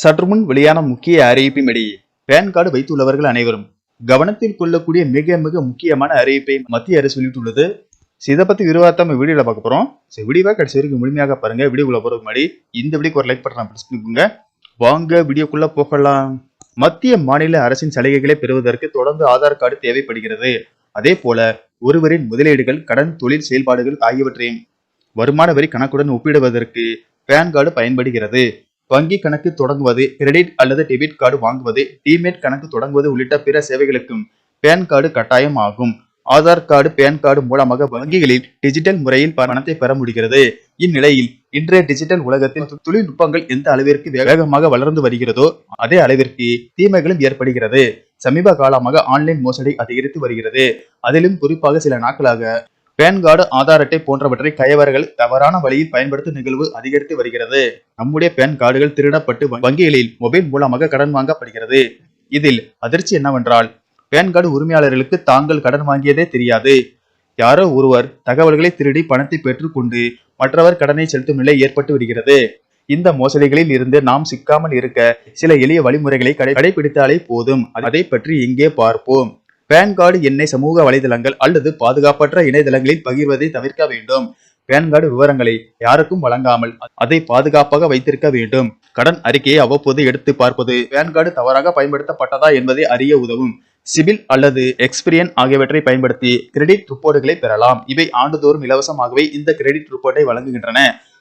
சற்று முன் வெளியான முக்கிய அறிவிப்பின்படி பேன் கார்டு வைத்துள்ளவர்கள் அனைவரும் கவனத்தில் கொள்ளக்கூடிய மிக மிக முக்கியமான அறிவிப்பை மத்திய அரசு வெளியிட்டுள்ளது. இதை பத்தி விரிவாக நம்ம வீடியோல பார்க்க போறோம். ஸோ வீடியோவை கடைசி வரைக்கும் முழுமையாக பாருங்க. வீடியோக்குள்ள போறதுக்கு முன்னாடி இந்த வீடியோக்கு ஒரு லைக் பட்டன் பிரஸ் பண்ணிக்கோங்க வாங்க வீடியோக்குள்ள போகலாம். மத்திய மாநில அரசின் சலுகைகளை பெறுவதற்கு தொடர்ந்து ஆதார் கார்டு தேவைப்படுகிறது. அதே போல ஒருவரின் முதலீடுகள் கடன் தொழில் செயல்பாடுகள் ஆகியவற்றையும் வருமான வரி கணக்குடன் ஒப்பிடுவதற்கு பேன் கார்டு பயன்படுகிறது. வங்கி கணக்கு தொடங்குவது கிரெடிட் அல்லது டெபிட் கார்டு வாங்குவது டிமேட் கணக்கு தொடங்குவது உள்ளிட்ட பிற சேவைகளுக்கும் பேன் கார்டு கட்டாயம் ஆகும் ஆதார் கார்டு பேன் கார்டு மூலமாக வங்கிகளில் டிஜிட்டல் முறையில் பணத்தை பெற முடிகிறது. இந்நிலையில் இன்றைய டிஜிட்டல் உலகத்தில் தொழில்நுட்பங்கள் எந்த அளவிற்கு வேகமாக வளர்ந்து வருகிறதோ அதே அளவிற்கு தீமைகளும் ஏற்படுகிறது. சமீப காலமாக ஆன்லைன் மோசடி அதிகரித்து வருகிறது. அதிலும் குறிப்பாக சில நாட்களாக பேன் கார்டு ஆதார் அட்டை போன்றவற்றை கயவர்கள் தவறான வழியில் பயன்படுத்தும் நிகழ்வு அதிகரித்து வருகிறது. நம்முடைய பேன் கார்டுகள் திருடப்பட்டு வங்கிகளில் மொபைல் மூலமாக கடன் வாங்கப்படுகிறது. இதில் அதிர்ச்சி என்னவென்றால் பேன் கார்டு உரிமையாளர்களுக்கு தாங்கள் கடன் வாங்கியதே தெரியாது. யாரோ ஒருவர் தகவல்களை திருடி பணத்தை பெற்றுக்கொண்டு மற்றவர் கடனை செலுத்தும் நிலை ஏற்பட்டு வருகிறது. இந்த மோசடிகளில் இருந்து நாம் சிக்காமல் இருக்க சில எளிய வழிமுறைகளை கடை கடைபிடித்தாலே போதும். அதை பற்றி இங்கே பார்ப்போம். பேன் கார்டு எண்ணை சமூக வலைதளங்கள் அல்லது பாதுகாப்பற்ற இணையதளங்களில் பகிர்வதை தவிர்க்க வேண்டும். பேன் கார்டு விவரங்களை யாருக்கும் வழங்காமல் அதை பாதுகாப்பாக வைத்திருக்க வேண்டும். கடன் அறிக்கையை அவ்வப்போது எடுத்து பார்ப்பது பேன் கார்டு தவறாக பயன்படுத்தப்பட்டதா என்பதை அறிய உதவும். சிபில் அல்லது எக்ஸ்பிரியன் ஆகியவற்றை பயன்படுத்தி கிரெடிட் ரிப்போர்ட்டுகளை பெறலாம். இவை ஆண்டுதோறும் இலவசமாகவே இந்த கிரெடிட் ரிப்போர்ட்டை வழங்குகின்றன.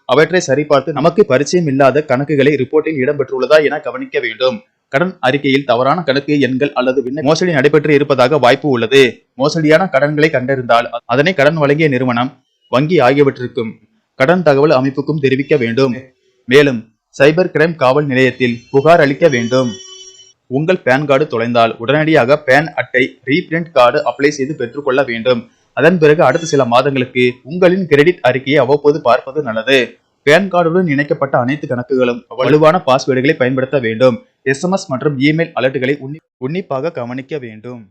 அவற்றை சரிபார்த்து நமக்கு பரிச்சயம் இல்லாத கணக்குகளை ரிப்போர்ட்டில் இடம்பெற்றுள்ளதா என கவனிக்க வேண்டும். கடன் அறிக்கையில் தவறான கணக்கு எண்கள் அல்லது விண்ண மோசடி நடைபெற்று இருப்பதாக வாய்ப்பு உள்ளது. மோசடியான கடன்களை கண்டறிந்தால் அதனை கடன் வழங்கிய நிறுவனம் வங்கி ஆகியவற்றிற்கும் கடன் தகவல் அமைப்புக்கும் தெரிவிக்க வேண்டும். மேலும் சைபர் கிரைம் காவல் நிலையத்தில் புகார் அளிக்க வேண்டும். உங்கள் பேன் கார்டு தொலைந்தால் உடனடியாக பேன் அட்டை ரீபிரிண்ட் கார்டு அப்ளை செய்து பெற்றுக்கொள்ள வேண்டும். அதன் பிறகு அடுத்த சில மாதங்களுக்கு உங்களின் கிரெடிட் அறிக்கையை அவ்வப்போது பார்ப்பது நல்லது. பேன் கார்டுடன் இணைக்கப்பட்ட அனைத்து கணக்குகளும் வலுவான பாஸ்வேர்டுகளை பயன்படுத்த வேண்டும். எஸ்எம்எஸ் மற்றும் இமெயில் அலர்ட்டுகளை உன்னிப்பாக கவனிக்க வேண்டும்.